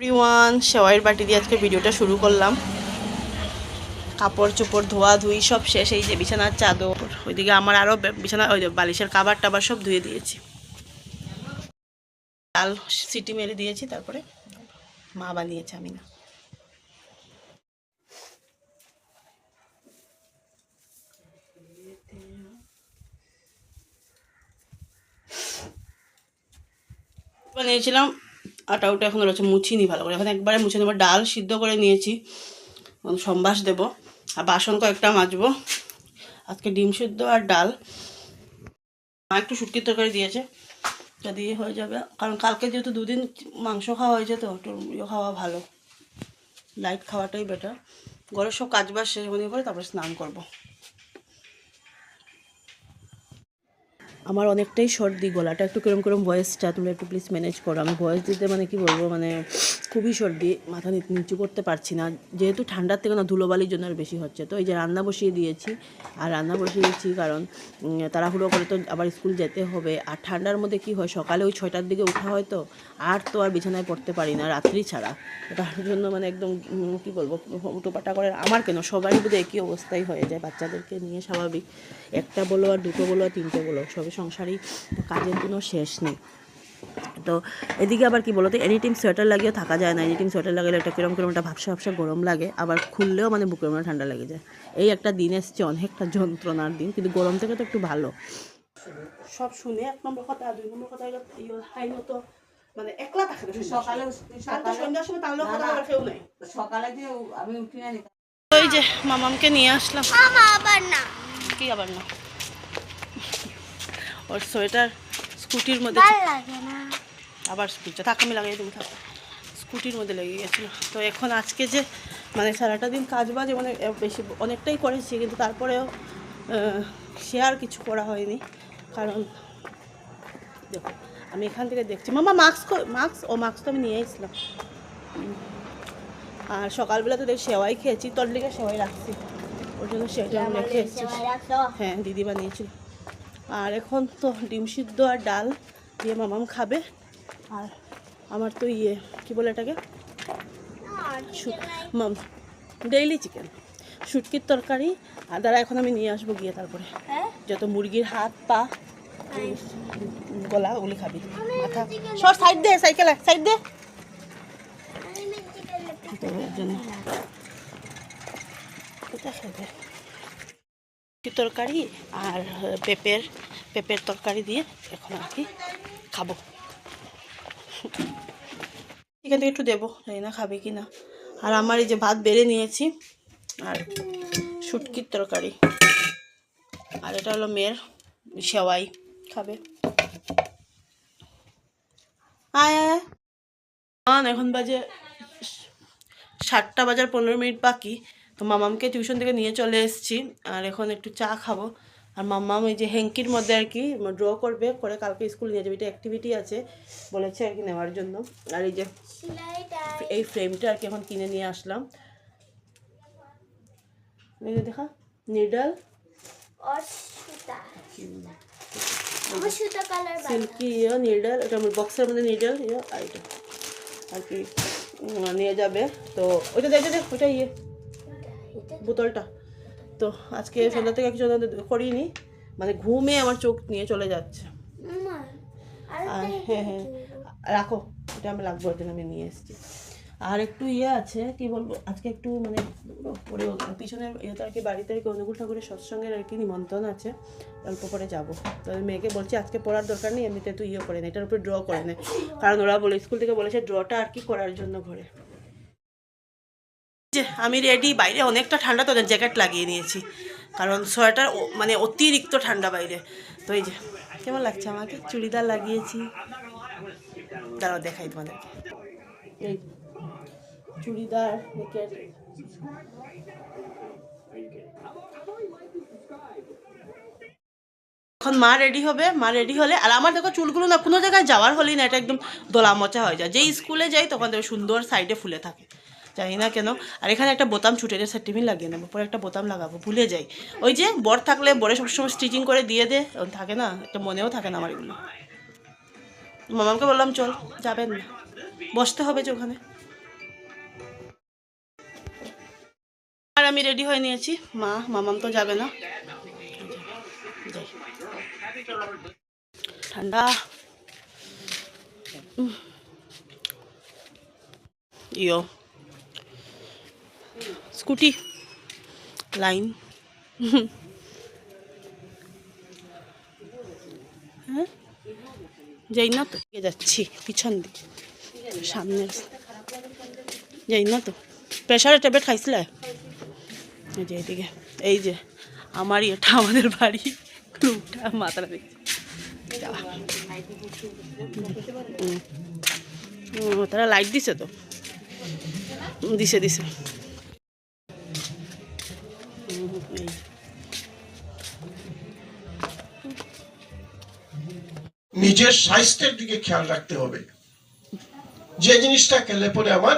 Everyone সেওয়াইয়ের বাটি দিয়ে আজকে ভিডিওটা শুরু করলাম। কাপড় চোপড় ধোয়া ধুই সব শেষ, এই যে বিছানার চাদর। ওইদিকে আমার আরও বিছানা, ওই বালিশের কাবার টাবার সব ধুয়ে দিয়েছি। ডাল সিটি মেরে দিয়েছি, তারপরে মা বানিয়েছে, আমি না। বানিয়েছিলাম আটা উটা এখন রয়েছে, মুছিনি ভালো করে। এখন একবারে মুছে নেব। ডাল সিদ্ধ করে নিয়েছি। সম্বাস দেবো। আর বাসন কয়েকটা মাজবো। আজকে ডিম সিদ্ধ আর ডাল। মা একটু শুটকির তরকারি দিয়েছে। তা দিয়ে হয়ে যাবে। কারণ কালকে যেহেতু দুদিন মাংস খাওয়া হয়েছে তো একটু ইয়ে খাওয়া ভালো। লাইট খাওয়াটাই বেটার ঘরের সব কাজ বাজ শেষ মনে করে তারপরে স্নান করব। আমার অনেকটাই সর্দি গলাটা, একটু কিরম কিরম ভয়েসটা তুমি একটু প্লিজ ম্যানেজ করো। আমি ভয়েস দিতে মানে কি বলব মানে খুবই সর্দি, মাথা নিচু করতে পারছি না। যেহেতু ঠান্ডার থেকে না ধুলোবালির জন্য আর বেশি হচ্ছে। তো এই যে রান্না বসিয়ে দিয়েছি, আর রান্না বসিয়েছি কারণ তাড়াহুড়ো করে তো আবার স্কুল যেতে হবে। আর ঠান্ডার মধ্যে কি হয়, সকালে ওই ছয়টার দিকে উঠা হয় তো, আর তো আর বিছানায় পড়তে পারি না, রাত্রি ছাড়া। তার জন্য মানে একদম কি বলব উটোপাটা করে আমার কেন? সবারই বোধহয় একই অবস্থাই হয়ে যায় বাচ্চাদেরকে নিয়ে স্বাভাবিক। একটা বলো আর দুটো বলো আর তিনটে বলো, সবই সংসারই কাজের কোনো শেষ নেই। তো এদিকে আবার কি বলতো এনি টাইম সোয়েটার লাগিয়েও থাকা যায় না। এনি টাইম সোয়েটার লাগালে একটা কিরম কিরম একটা ভাবসা ভাবসা গরম লাগে আবার খুললেও মানে বুকের মধ্যে ঠান্ডা লেগে যায়। এই একটা দিন এসছে অনেকটা যন্ত্রণার দিন কিন্তু গরম থেকে তো একটু ভালো। সব শুনে এক নম্বর কথা আর দুই নম্বর কথা হলো হাই মতো মানে একলা থাকে সকালে সকালে সন্ধ্যার সময় তার লোক কথা বলার কেউ নাই। সকালে যে আমি উঠি না নি। ওই যে মামামকে নিয়ে আসলাম। আবার না। কি আবার না? ওর সোয়েটার স্কুটির মধ্যে আবার স্কুটিটা থাক আমি লাগাই তুমি থাক। স্কুটির মধ্যে লেগে গেছিল। তো এখন আজকে যে মানে সারাটা দিন কাজ বাজে মানে বেশি অনেকটাই করেছি কিন্তু তারপরেও সে আর কিছু করা হয়নি। কারণ দেখো আমি এখান থেকে দেখছি। মামা মাস্ক মাস্ক ও মাস্ক তো আমি নিয়ে এসেছিলাম আর সকালবেলা তো দেখ সেওয়াই খেয়েছি তোর লিগে সেওয়াই রাখছি। ওর জন্য সেটা আমি এসেছি। হ্যাঁ দিদি বানিয়েছিল আর এখন তো ডিম সিদ্ধ আর ডাল দিয়ে মামাম খাবে। আর আমার তো ইয়ে কি বলে এটাকে? মাম ডেইলি চিকেন শুটকির তরকারি। আর দ্বারা এখন আমি নিয়ে আসব গিয়ে তারপরে। হ্যাঁ? যত মুরগির হাত পা গলা ওগুলি খাবি। মাথা। সর সাইড দে সাইকেল সাইড দে। জন্য? এটা খাবে। তরকারি আর পেঁপের পেঁপের তরকারি দিয়ে এখন আর কি খাব। এখান থেকে একটু দেবো, জানি না খাবে কি না। আর আমার এই যে ভাত বেড়ে নিয়েছি আর শুটকির তরকারি। আর এটা হলো মেয়ের সেওয়াই খাবে। আয় আয় আয়। এখন বাজে সাতটা বাজার পনেরো মিনিট বাকি। তো মামামকে টিউশন থেকে নিয়ে চলে এসেছি আর এখন একটু চা খাব। আর মাম্মাম ওই যে হ্যাঙ্কির মধ্যে আর কি ড্র করবে করে কালকে স্কুল নিয়ে যাবে। এটা অ্যাক্টিভিটি আছে বলেছে আর কি নেওয়ার জন্য। আর এই যে এই ফ্রেমটা আর কি এখন কিনে নিয়ে আসলাম। দেখা নিডল সিল্কি ইয়ে নিডল এটা বক্সের মধ্যে নিডল ইয়ে আর এটা। আর কি নিয়ে যাবে। তো ওইটা দেখে দেখ ওইটা ইয়ে। বোতলটা। তো আজকে সন্ধ্যা থেকে কিছু করিনি। মানে ঘুমে আমার চোখ নিয়ে চলে যাচ্ছে। আর হ্যাঁ হ্যাঁ। রাখো এটা আমি লাগবো ওই আমি নিয়ে এসেছি। আর একটু ইয়ে আছে কি বলব আজকে একটু মানে পরে পিছনের ইয়েতে আর কি বাড়িতে আর কি অনুকূল ঠাকুরের সৎসঙ্গের আর কি নিমন্ত্রণ আছে। অল্প করে যাব। তো মেয়েকে বলছি আজকে পড়ার দরকার নেই এমনিতে তুই ইয়ে করে নে এটার উপরে ড্র করে নে। কারণ ওরা বলে স্কুল থেকে বলেছে ড্রটা আর কি করার জন্য ঘরে। যে আমি রেডি বাইরে অনেকটা ঠান্ডা তো জ্যাকেট লাগিয়ে নিয়েছি। কারণ সোয়েটার মানে অতিরিক্ত ঠান্ডা বাইরে। তো এই যে, কেমন লাগছে আমাকে? চুড়িদার লাগিয়েছি। দাঁড়াও, দেখাই তোমাদেরকে। এই চুড়িদার এখন মা রেডি হবে, মা রেডি হলে, আর আমার দেখো চুলগুলো না কোনো জায়গায় যাওয়ার হলেই না এটা একদম দোলা মোচা হয়ে যায়। যেই স্কুলে যাই, তখন দেখো সুন্দর সাইডে ফুলে থাকে। জানি না কেন। আর এখানে একটা বোতাম ছুটে গেছে, টিফিন লাগিয়ে নেব, পরে একটা বোতাম লাগাবো, ভুলে যাই। ওই যে বর থাকলে বরে সবসময় স্টিচিং করে দিয়ে দে থাকে না, একটা মনেও থাকে না আমার এগুলো। মামাকে বললাম, চল, যাবেন না, বসতে হবে যে ওখানে। আর আমি রেডি হয়ে নিয়েছি। মা, মামাম তো যাবে না। ঠান্ডা। ইয়ো। স্কুটি। লাইন। হ্যাঁ? যাই না তো যাচ্ছি, পিছন দিকে। সামনে। যাই না তো। প্রেশারের ট্যাবলেট খাইছিলে? যে এদিকে, এই যে আমারই, এটা আমাদের বাড়ি। রুমটা মাথাটা দেখছি। তারা লাইট দিছে তো? দিছে দিছে। নিজের স্বাস্থ্যের দিকে খেয়াল রাখতে হবে। যে জিনিসটা খেলে পরে আমার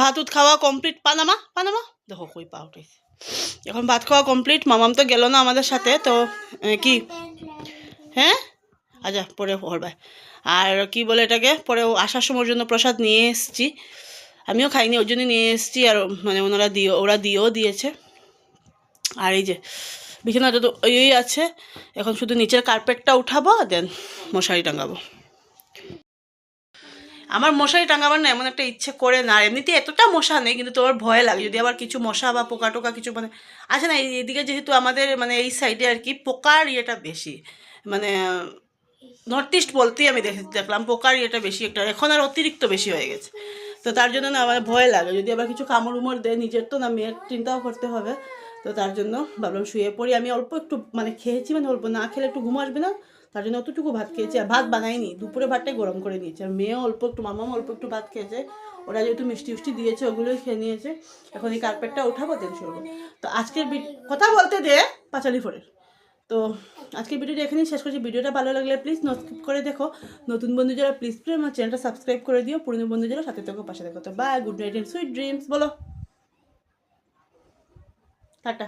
ভাত উত খাওয়া কমপ্লিট পানামা পানামা? দেখো কই পা উঠাইছে এখন ভাত খাওয়া কমপ্লিট মামাম তো গেল না আমাদের সাথে, তো কি? হ্যাঁ? আচ্ছা পরে পড়বে আর কি বলে এটাকে? পরে আসার সময়ের জন্য প্রসাদ নিয়ে এসেছি। আমিও খাইনি, ওর জন্য নিয়ে এসেছি আর মানে ওনারা দিও, ওরা দিয়েও দিয়েছে। আর এই যে বিছানাটা তো ওই আছে, এখন শুধু নিচের কার্পেটটা উঠাবো দেন মশারি টাঙাবো। আমার মশারি টাঙাবার না এমন একটা ইচ্ছে করে না এমনিতে এতটা মশা নেই, কিন্তু তোমার ভয় লাগে। যদি আবার কিছু মশা বা পোকা টোকা কিছু মানে আছে না, এই- এদিকে যেহেতু আমাদের মানে এই সাইডে আর কি পোকার ইয়েটা বেশি মানে নর্থ ইস্ট বলতেই আমি দেখে দেখলাম পোকার ইয়েটা বেশি একটা, এখন আর অতিরিক্ত বেশি হয়ে গেছে। তো তার জন্য না আমার ভয় লাগে, যদি আবার কিছু কামড় উমড় দেয়, নিজের তো না, মেয়ের চিন্তাও করতে হবে। তো তার জন্য ভাবলাম শুয়ে পড়ি, আমি অল্প একটু মানে খেয়েছি মানে অল্প না খেলে একটু ঘুম আসবে না, তার জন্য অতটুকু ভাত খেয়েছি। আর ভাত বানাইনি, দুপুরে ভাতটাই গরম করে নিয়েছে। আর মেয়েও অল্প একটু মামাম অল্প একটু ভাত খেয়েছে। ওরা যেহেতু মিষ্টি উষ্টি দিয়েছে, ওগুলোই খেয়ে নিয়েছে। এখন এই কার্পেটটা উঠাবো দেন শুরু তো আজকের কথা বলতে দে পাঁচালি ফোরের। তো আজকে ভিডিওটা এখানেই শেষ করছি। ভিডিওটা ভালো লাগলে প্লিজ নোট করে দেখো। নতুন বন্ধু যারা প্লিজ প্লিজ আমার চ্যানেলটা সাবস্ক্রাইব করে দিও। পুরনো বন্ধু যারা সাথে থাকো, পাশে দেখো তো bye good night dreams sweet dreams বলো। টাটা।